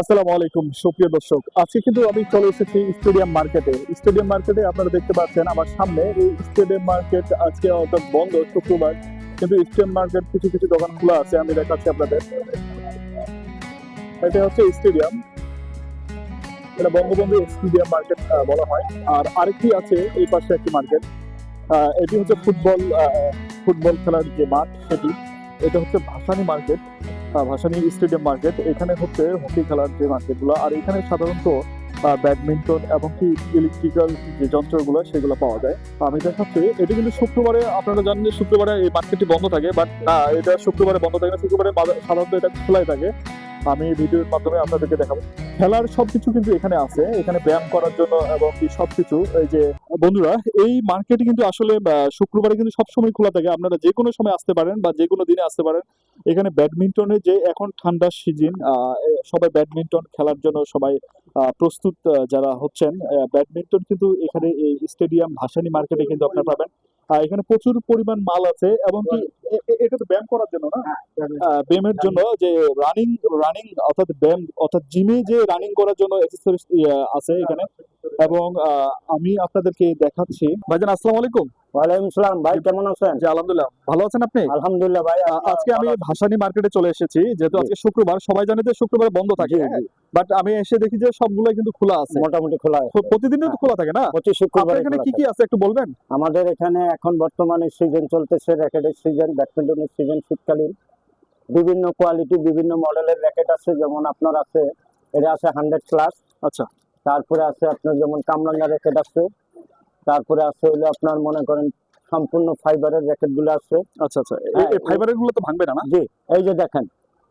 আসসালামু আলাইকুম, সুপ্রিয় দর্শক। আজকে কিন্তু আমি চলে এসেছি স্টেডিয়াম মার্কেটে স্টেডিয়াম মার্কেটে আপনারা দেখতে পাচ্ছেন আমার সামনে এই স্টেডিয়াম মার্কেট আজকে অর্থাৎ বন্ধ শুক্রবার। কিন্তু স্টেডিয়াম মার্কেট কিছু কিছু দোকান খোলা আছে, আমি দেখাচ্ছি আপনাদের। এটা হচ্ছে স্টেডিয়াম এটা বঙ্গবন্ধু স্টেডিয়াম মার্কেট বলা হয়। আর আরেকটি আছে এই পাশে একটি মার্কেট এটি হচ্ছে ফুটবল ফুটবল খেলার যে মাঠ সেটি। এটা হচ্ছে Bhasani market Bhasani stadium market. এখানে হচ্ছে হকি খেলার যে মার্কেটগুলো, আর এখানে সাধারণত ব্যাডমিন্টন এবং কি ইলেকট্রিক্যাল যে যন্ত্রগুলো, সেগুলো পাওয়া যায়। আমি দেখাচ্ছি, এটা কিন্তু শুক্রবারে, আপনারা জানেন যে শুক্রবারে এই মার্কেটটি বন্ধ থাকে বাট না, এটা শুক্রবারে বন্ধ থাকে না। শুক্রবারে সাধারণত এটা খোলাই থাকে। আমি ভিডিওর মাধ্যমে আপনাদেরকে দেখাবো। খেলার সবকিছু কিন্তু এখানে আছে। এখানে ব্যায়াম করার জন্য এবং কি সবকিছু, এই যে, বন্ধুরা, এই মার্কেটে কিন্তু আসলে শুক্রবারে কিন্তু সবসময় খোলা থাকে। আপনারা যে কোনো সময় আসতে পারেন বা যে কোনো দিনে আসতে পারেন। এখানে ব্যাডমিন্টনের যে এখন ঠান্ডার সিজন সবাই ব্যাডমিন্টন খেলার জন্য সবাই প্রস্তুত যারা হচ্ছেন ব্যাডমিন্টন কিন্তু এখানে এই স্টেডিয়াম ভাসানী মার্কেটে কিন্তু আপনারা পাবেন। এখানে প্রচুর পরিমাণ মাল আছে এবং কি এটা তো ব্যায়াম করার জন্য না? ব্যায়ামের জন্য। যে রানিং রানিং অর্থাৎ ব্যায়াম অর্থাৎ জিমে যে রানিং করার জন্য এক্সারসাইজ আছে এখানে। এবং আমি আপনাদেরকে দেখাচ্ছি। ভাইজান আসসালামু আলাইকুম। ওয়ালাইকুম সালাম ভাই কেমন আছেন? জি আলহামদুলিল্লাহ। ভালো আছেন আপনি? আলহামদুলিল্লাহ ভাই আজকে আমি ভাসানী মার্কেটে চলে এসেছি যেহেতু আজকে শুক্রবার সবাই জানে যে শুক্রবার বন্ধ থাকে জি, জি, বাট আমি এসে দেখি যে সবগুলো কিন্তু খোলা আছে। মোটামুটি খোলা আছে। তো তো খোলা থাকে না? প্রতি শুক্রবার এখানে কি কি আছে একটু বলবেন? আমাদের এখানে এখন বর্তমানে সিজন চলতেছে র্যাকেটের সিজন ব্যাডমিন্টনের সিজন শীতকালীন। বিভিন্ন কোয়ালিটি বিভিন্ন মডেলের র্যাকেট আছে যেমন আপনার আছে এটা আছে হান্ড্রেড প্লাস আচ্ছা। তারপরে আছে আপনার যেমন কামরাঙ্গা র্যাকেট আছে। তারপরে আছে হলো আপনার মনে করেন সম্পূর্ণ ফাইবারের র্যাকেটগুলো আছে। আচ্ছা আচ্ছা। এই- হ্যাঁ, ফাইবারেরগুলো তো ভাঙবে না না? জি এই যে দেখেন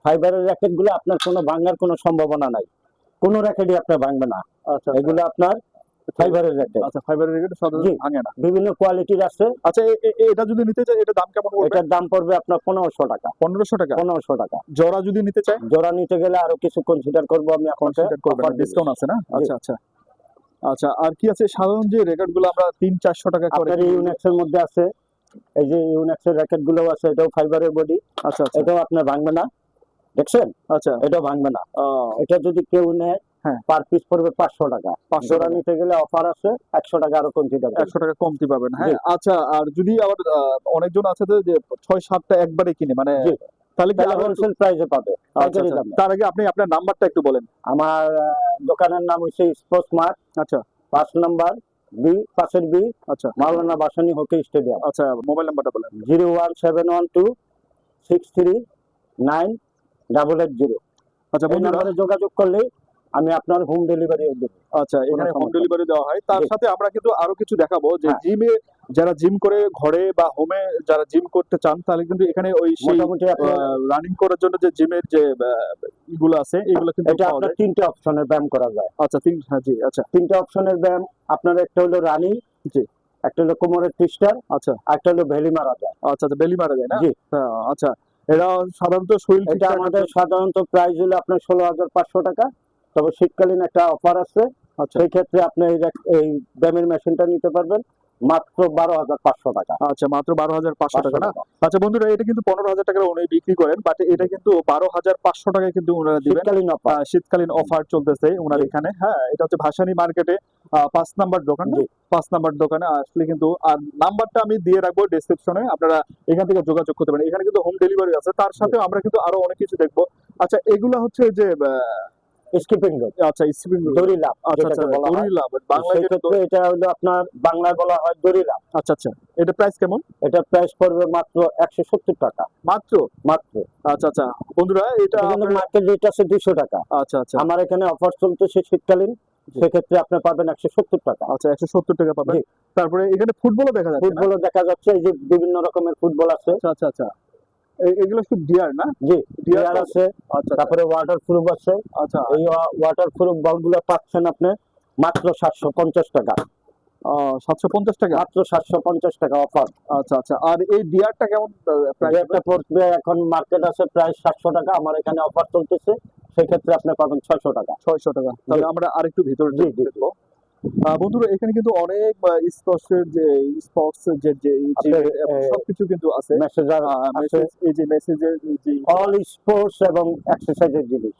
ফাইবারের র্যাকেটগুলো আপনার কোনো ভাঙার কোনো সম্ভাবনা নাই। কোনো র্যাকেটই আপনার ভাঙবে না। আচ্ছা। এগুলো আপনার ফাইবারের র্যাকেট আচ্ছা ফাইবারের রেট সাধারণত ভাঙে না। বিভিন্ন কোয়ালিটির আছে। আচ্ছা এটা যদি নিতে চাই এটা দাম কেমন পড়বে? এটার দাম পড়বে আপনার পনেরোশো টাকা। পনেরোশো টাকা? পনেরোশো টাকা। জোড়া যদি নিতে চাই? জোড়া নিতে গেলে আরও কিছু কনসিডার করব আমি দিব। ডিসকাউন্ট আছে না? আচ্ছা আচ্ছা। আচ্ছা আর কি আছে? সাধারণ যে রেকর্ডগুলো আমরা তিন চারশো টাকা করে আপনার ইউনেক্স মধ্যে আছে। এই যে ইউনেক্স এর র্যাকেটগুলো আছে এটাও ফাইবারের বডি আচ্ছা আচ্ছা। এটাও আপনার ভাঙবে না। দেখছেন? আচ্ছা। এটাও ভাঙবে না। এটা যদি কেউ নেয়। পার পিস পড়বে পাঁচশো টাকা। 500 জোড়া টাকা। নিতে গেলে অফার আছে একশো টাকা আরও কনসিডার একশো টাকা কমতি পাবেন হ্যাঁ। আচ্ছা আর যদি আবার অনেকজন আছে যে ছয় সাতটা একবারে কিনে মানে তাহলে কি হোলসেল প্রাইসে পাবে। আচ্ছা, আচ্ছা। তার আগে আপনি আপনার নাম্বারটা একটু বলেন। আমার দোকানের নাম হচ্ছে স্পোর্টস মার্ট আচ্ছা। পাঁচ নাম্বার বি পাশের বি আচ্ছা। Maulana Bhasani hockey stadium. আচ্ছা মোবাইল নাম্বারটা বলেন। Zero one seven one two six three nine double eight zero. আচ্ছা এই বন্ধুরা নাম্বারে যোগাযোগ করলে আমি আপনার হোম ডেলিভারি দেবো আচ্ছা এখানে হোম ডেলিভারি দেওয়া হয়। তার সাথে আমরা কিন্তু আরও কিছু দেখাবো যে হ্যাঁ। জিমে যারা জিম করে ঘরে বা হোমে যারা জিম করতে চান তাহলে কিন্তু এখানে ওই মোটামুটি রানিং করার জন্য যে জিমের যে ইগুলো আছে এগুলো কিন্তু এটা আপনার তিনটে অপশনের ব্যায়াম করা যায়। আচ্ছা তিন হ্যাঁ জি আচ্ছা। তিনটে অপশনের ব্যায়াম আপনার একটা হলো রানিং জি। একটা হলো কোমরের টুইস্টার আচ্ছা। একটা হলো ভ্যালি মারা যায় আচ্ছা বেলি মারা যায় না? জি। হ্যাঁ, আচ্ছা। এরা সাধারণত শরীর এটা আমাদের সাধারণত প্রাইস হলো আপনার ষোলো হাজার পাঁচশো টাকা। তবে শীতকালীন একটা অফার আছে। আচ্ছা। সেই ক্ষেত্রে আপনি এই ব্যায়ামের মেশিনটা নিতে পারবেন। মাত্র বারো হাজার পাঁচশো টাকা। আচ্ছা মাত্র বারো হাজার পাঁচশো টাকা না? আচ্ছা বন্ধুরা এটা কিন্তু পনেরো হাজার টাকার উনি বিক্রি করেন বাট এটা কিন্তু বারো হাজার পাঁচশো টাকায় কিন্তু ওনারা শীতকালীন অফার শীতকালীন অফার চলতেছে ওনার এখানে হ্যাঁ? এটা হচ্ছে ভাসানী মার্কেটে পাঁচ নাম্বার দোকান পাঁচ নাম্বার দোকানে আসলে কিন্তু আর নাম্বারটা আমি দিয়ে রাখব ডিসক্রিপশনে আপনারা এখান থেকে যোগাযোগ করতে পারেন। এখানে কিন্তু হোম ডেলিভারি আছে তার সাথে আমরা কিন্তু আরও অনেক কিছু দেখব। আচ্ছা এগুলো হচ্ছে যে স্কিপিং রোড আহ, আচ্ছা স্প্রিং দড়ি লাভ আচ্ছা আচ্ছা যেটাকে বলা হয়। দড়ি লাভ বাংলায় সেই যেটা ক্ষেত্রে এটা হলো আপনার বাংলায় বলা হয় দড়ি লাভ আচ্ছা আচ্ছা এটা প্রাইস কেমন? এটা প্রাইস পড়বে মাত্র একশো সত্তর টাকা। মাত্র? মাত্র। আচ্ছা আচ্ছা বন্ধুরা এটা মার্কেট রেট আছে দুইশো টাকা। আচ্ছা আচ্ছা। আমার এখানে অফার চলতেছে শীতকালীন। সেক্ষেত্রে আপনি পাবেন একশো সত্তর টাকা। আচ্ছা একশো সত্তর টাকা পাবেন। তারপরে এখানে ফুটবলও দেখা যাচ্ছে না? ফুটবলও দেখা যাচ্ছে এই যে বিভিন্ন রকমের ফুটবল আছে। আচ্ছা আচ্ছা আচ্ছা। এগুলো ডিয়ার না? জি ডিয়ার আছে আচ্ছা। তারপরে ওয়াটার প্রুফ আছে। আচ্ছা। এই ওয়াটার প্রুফ বলগুলো পাচ্ছেন আপনি মাত্র সাতশো পঞ্চাশ টাকা। সাতশো পঞ্চাশ টাকা? মাত্র সাতশো পঞ্চাশ টাকা অফার আচ্ছা আচ্ছা। আর এই ডিয়ারটা কেমন একটা পড়বে এখন মার্কেট আছে প্রায় সাতশো টাকা আমার এখানে অফার চলতেছে। সেক্ষেত্রে আপনি পাবেন ছয়শো টাকা। ছয়শো টাকা। তাহলে আমরা আরেকটু ভিতরে জি। দেখব। বন্ধুরা এখানে কিন্তু অনেক স্পোর্টসের যে স্পোর্টস যে যে সবকিছু কিন্তু আছে। মেসেজ এই যে মেসেজের যে অল স্পোর্টস এবং এক্সারসাইজের জিনিস।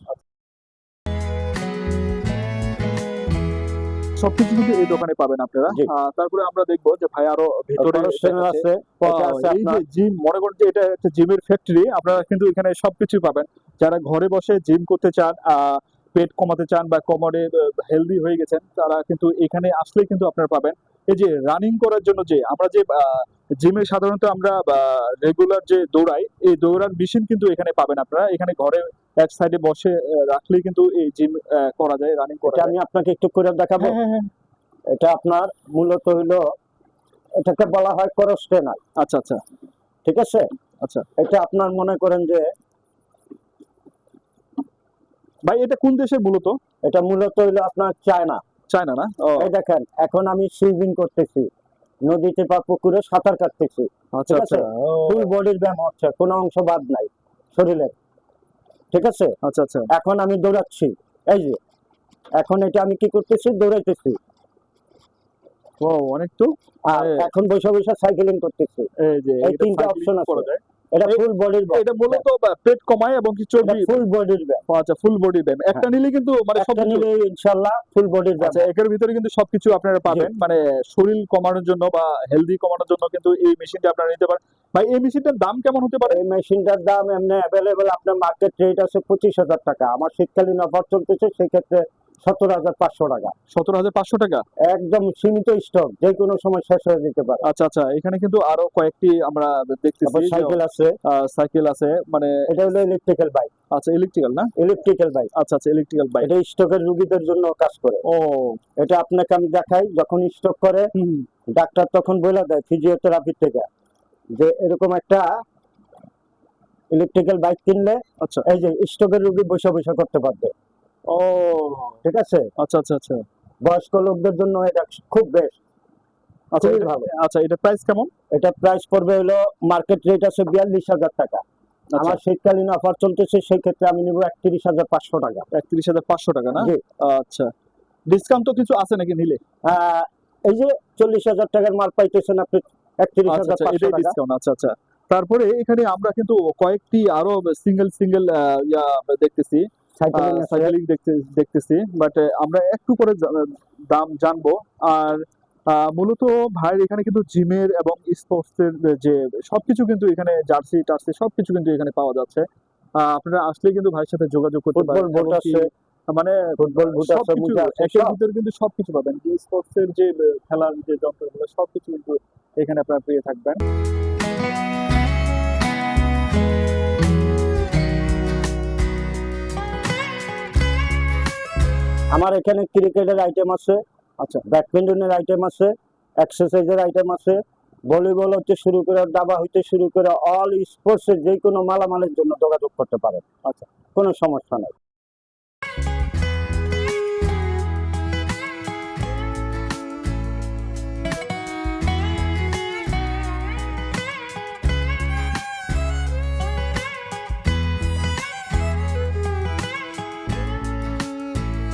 সবকিছু কিন্তু এই দোকানে পাবেন আপনারা। তারপরে আমরা দেখব যে ভাই আরও ভেতরে আছে জিম মনে করেন যে এটা একটা জিমের ফ্যাক্টরি আপনারা কিন্তু এখানে সবকিছু পাবেন। যারা ঘরে বসে জিম করতে চান আহ পেট কমাতে চান বা কোমরে হেলদি হয়ে গেছেন তারা কিন্তু এখানে আসলে কিন্তু আপনারা পাবেন। এই যে রানিং করার জন্য যে আমরা যে জিমে সাধারণত আমরা রেগুলার যে দৌড়াই এই দৌড়ার মেশিন কিন্তু এখানে পাবেন আপনারা। এখানে ঘরে এক সাইডে বসে রাখলেই কিন্তু এই জিম করা যায় রানিং করা আমি আপনাকে একটু করে দেখাবো। হ্যাঁ হ্যাঁ হ্যাঁ। এটা আপনার মূলত হইল এটাকে বলা হয় করস ট্রেনার আচ্ছা আচ্ছা। ঠিক আছে? আচ্ছা। এটা আপনার মনে করেন যে ভাই এটা কোন দেশের মূলত? এটা মূলত হইল আপনার চায়না। চায়না না? এই দেখেন এখন আমি সুইমিং করতেছি। নদীতে বা পুকুরে সাঁতার কাটতেছি। আচ্ছা ঠিক আচ্ছা। আছে। ফুল বডির ব্যায়াম হচ্ছে কোনো অংশ বাদ নাই শরীরের। ঠিক আছে? আচ্ছা আচ্ছা। এখন আমি দৌড়াচ্ছি। এই যে এখন এটা আমি কি করতেছি? দৌড়াইতেছি। ও অনেক তো। আর হ্যাঁ। এখন সাইকেলিং করতেছি। এই যে এই তিনটা cycling আছে। এটা ফুল বডির এটা মূলত বা- পেট কমায় এবং কি চর্বি? ফুল বডির ব্যায়াম আচ্ছা ফুল বডি ব্যায়াম একটা নিলে কিন্তু মানে সব নিলে ইনশাল্লাহ ফুল বডির আচ্ছা ব্যায়াম একের ভিতরে কিন্তু সবকিছু আপনারা পাবেন। মানে শরীর কমানোর জন্য বা হেলদি কমানোর জন্য কিন্তু এই মেশিনটা আপনারা নিতে পারেন। ভাই এই মেশিনটার দাম কেমন হতে পারে? এই মেশিনটার দাম এমনি অ্যাভেলেবেল আপনার মার্কেট রেট আছে পঁচিশ হাজার টাকা। আমার শীতকালীন অফার চলতেছে সেক্ষেত্রে সত্তর হাজার পাঁচশো টাকা। সতেরো হাজার পাঁচশো টাকা? একদম সীমিত স্টক যে কোনো সময় শেষ হয়ে যেতে পারে। আচ্ছা আচ্ছা এখানে কিন্তু আরও কয়েকটি আমরা দেখতেছি সাইকেল আছে। সাইকেল আছে মানে এটা হলো ইলেকট্রিক্যাল বাইক আচ্ছা ইলেকট্রিক্যাল না? ইলেকট্রিক্যাল বাইক আচ্ছা আচ্ছা ইলেকট্রিক্যাল বাইক এটা স্টকের রুগীদের জন্য কাজ করে। ও। এটা আপনাকে আমি দেখাই যখন স্টক করে ডাক্তার তখন বলে দেয় ফিজিওথেরাপি থেকে যে এরকম একটা ইলেকট্রিক্যাল বাইক কিনলে আচ্ছা। এই যে স্টকের রুগী বসে বসে করতে পারবে। ও ঠিক আছে। আচ্ছা আচ্ছা আচ্ছা। বয়স্ক লোকদের জন্য এটা খুব বেস্ট আচ্ছা ভালো। আচ্ছা এটা প্রাইস কেমন? এটা প্রাইস পড়বে হলো মার্কেট রেট আছে বিয়াল্লিশ হাজার টাকা। আচ্ছা। আমার শীতকালীন অফার চলতেছে সেই ক্ষেত্রে আমি নিব একত্রিশ হাজার পাঁচশো টাকা। একত্রিশ হাজার পাঁচশো টাকা না? আচ্ছা। ডিসকাউন্ট তো কিছু আছে নাকি নিলে? এই যে চল্লিশ হাজার টাকার মাল পাইতেছেন আপনি একত্রিশ আচ্ছা হাজার আচ্ছা পাঁচশো ডিসকাউন্ট আচ্ছা আচ্ছা। তারপরে এখানে আমরা কিন্তু কয়েকটি আরও সিঙ্গেল সিঙ্গেল ইয়া দেখতেছি। সাইকেলিং দেখতে দেখতেছি বাট আমরা একটু করে দাম জানব। আর মূলত ভাইয়ের এখানে কিন্তু জিমের এবং স্পোর্টস এর যে সবকিছু কিন্তু এখানে জার্সি টার্সি সবকিছু কিন্তু এখানে পাওয়া যাচ্ছে। আপনারা আসলে কিন্তু ভাইয়ের সাথে যোগাযোগ করতে পারেন। মানে ফুটবল বুট আছে মোজা আছে একের ভিতরে কিন্তু সবকিছু পাবেন। যে স্পোর্টস এর যে খেলার যে যন্ত্রগুলো সবকিছু কিন্তু এখানে আপনারা পেয়ে থাকবেন। আমার এখানে ক্রিকেটের আইটেম আছে। আচ্ছা ব্যাডমিন্টনের আইটেম আছে এক্সারসাইজের আইটেম আছে। ভলিবল হতে শুরু করে, দাবা হইতে শুরু করে অল স্পোর্টসের যে কোনো মালামালের জন্য যোগাযোগ করতে পারেন। আচ্ছা কোনো সমস্যা নেই।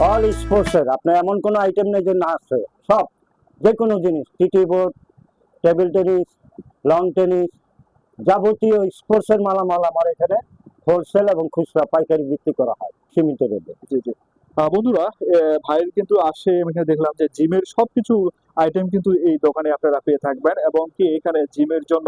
অল স্পোর্টসের আপনার এমন কোনো আইটেম নেই যে না আছে। সব যে কোনো জিনিস, TT board table tennis long tennis যাবতীয় স্পোর্টসের মালামাল আমার এখানে হোলসেল এবং খুচরা পাইকারি বিক্রি করা হয়, সীমিত রেটে। জি জি। বন্ধুরা ভাইয়ের কিন্তু আসে এখানে দেখলাম যে জিমের সবকিছু আইটেম কিন্তু এই দোকানে আপনারা পেয়ে থাকবেন এবং কি এখানে জিমের জন্য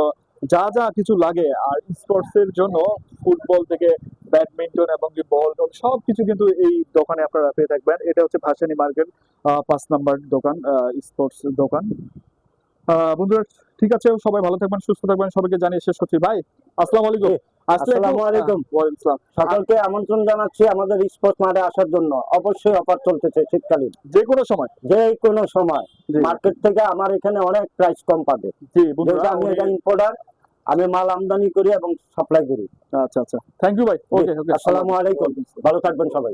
যা যা কিছু লাগে আর স্পোর্টস এর জন্য ফুটবল থেকে ব্যাডমিন্টন এবং কি বল সব কিছু কিন্তু এই দোকানে আপনারা পেয়ে থাকবেন। এটা হচ্ছে ভাসানী মার্কেট পাঁচ নাম্বার দোকান স্পোর্টস দোকান। বন্ধুরা ঠিক আছে সবাই ভালো থাকবেন সুস্থ থাকবেন সবাইকে জানিয়ে শেষ করছি। ভাই আসসালামু আলাইকুম। আসসালামু আলাইকুম। সকলকে আমন্ত্রণ জানাচ্ছি আমাদের স্পোর্টস মাঠে আসার জন্য। অবশ্যই অফার চলতেছে শীতকালীন। যে কোনো সময়। যে কোনো সময়। মার্কেট থেকে আমার এখানে অনেক প্রাইস কম পাবে। জি আমি এটা ইম্পোর্টার আমি মাল আমদানি করি এবং সাপ্লাই করি। আচ্ছা আচ্ছা। থ্যাংক ইউ ভাই। ওকে ওকে আসসালামু আলাইকুম। ভালো থাকবেন সবাই।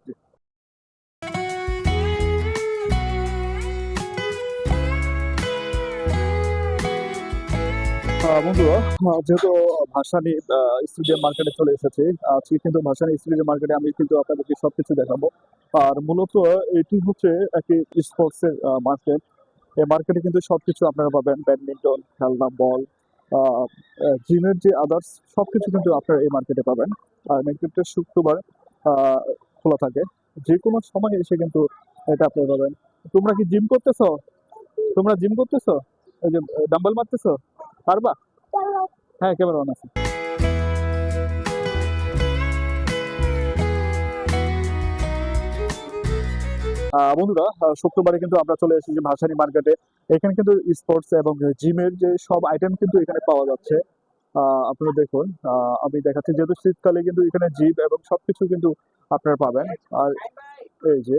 বন্ধুরা যেহেতু ভাসানি স্টেডিয়াম মার্কেটে চলে এসেছে আজকে কিন্তু ভাসানি স্টেডিয়াম মার্কেটে আমি কিন্তু আপনাদেরকে সবকিছু দেখাবো। আর মূলত এটি হচ্ছে একটি স্পোর্টস এর মার্কেট এই মার্কেটে কিন্তু সবকিছু আপনারা পাবেন ব্যাডমিন্টন খেলনা বল জিমের যে আদার্স সবকিছু কিন্তু আপনারা এই মার্কেটে পাবেন। আর মার্কেটটা শুক্রবার খোলা থাকে। যে কোনো সময় এসে কিন্তু এটা আপনি পাবেন। তোমরা কি জিম করতেছ? তোমরা জিম করতেছ? ওই যে ডাম্বল মারতেছো? পারবা? হ্যাঁ ক্যামেরা অন আছে। বন্ধুরা শুক্রবারে কিন্তু আমরা চলে এসেছি ভাসানী মার্কেটে এখানে কিন্তু স্পোর্টস এবং জিমের যে সব আইটেম কিন্তু এখানে পাওয়া যাচ্ছে। আপনারা দেখুন আমি দেখাচ্ছি, যেহেতু শীতকালে কিন্তু এখানে জিম এবং সবকিছু কিন্তু আপনারা পাবেন। আর এই যে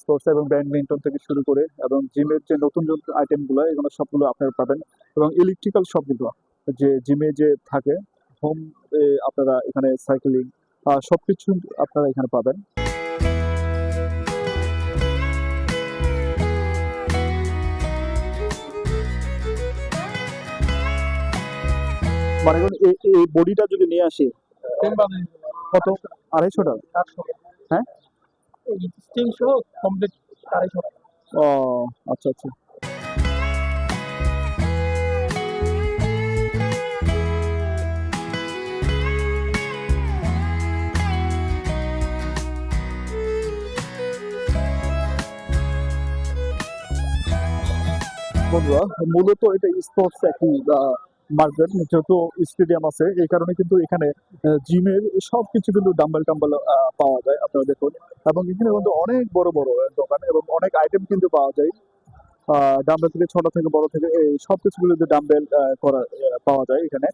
স্পোর্টস এবং ব্যাডমিন্টন থেকে শুরু করে এবং জিমের যে নতুন নতুন আইটেমগুলো এগুলো সবগুলো আপনারা পাবেন। এবং ইলেকট্রিক্যাল সব সবগুলো যে জিমে যে থাকে হোম আপনারা এখানে সাইকেলিং সবকিছু আপনারা এখানে পাবেন। মানে এই- বডিটা যদি নিয়ে আসি কত? আড়াইশো টাকা। হ্যাঁ? সহ কমপ্লিট আড়াইশো ও আচ্ছা আচ্ছা। বন্ধুরা মূলত এটা স্পোর্টস একটি মার্কেট যেহেতু স্টেডিয়াম আছে, এই কারণে কিন্তু এখানে জিমের সব কিছু কিন্তু ডাম্বেল টাম্বেল পাওয়া যায়, আপনারা দেখুন। এবং এখানে কিন্তু অনেক বড় বড় দোকান এবং অনেক আইটেম কিন্তু পাওয়া যায়। ডাম্বেল থেকে ছোট থেকে বড় থেকে, এই সব কিছু কিন্তু ডাম্বেল করা পাওয়া যায় এখানে।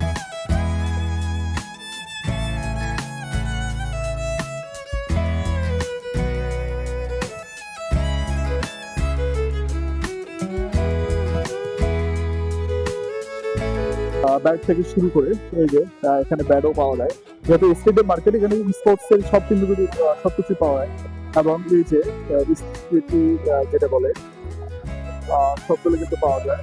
ব্যাট থেকে শুরু করে এই যে এখানে ব্যাটও পাওয়া যায়। যেহেতু স্টেডিয়াম মার্কেট এখানে স্পোর্টস এর সব কিন্তু আহ, সবকিছু পাওয়া যায় এবং এই যে যেটা বলে সবগুলো কিন্তু পাওয়া যায়।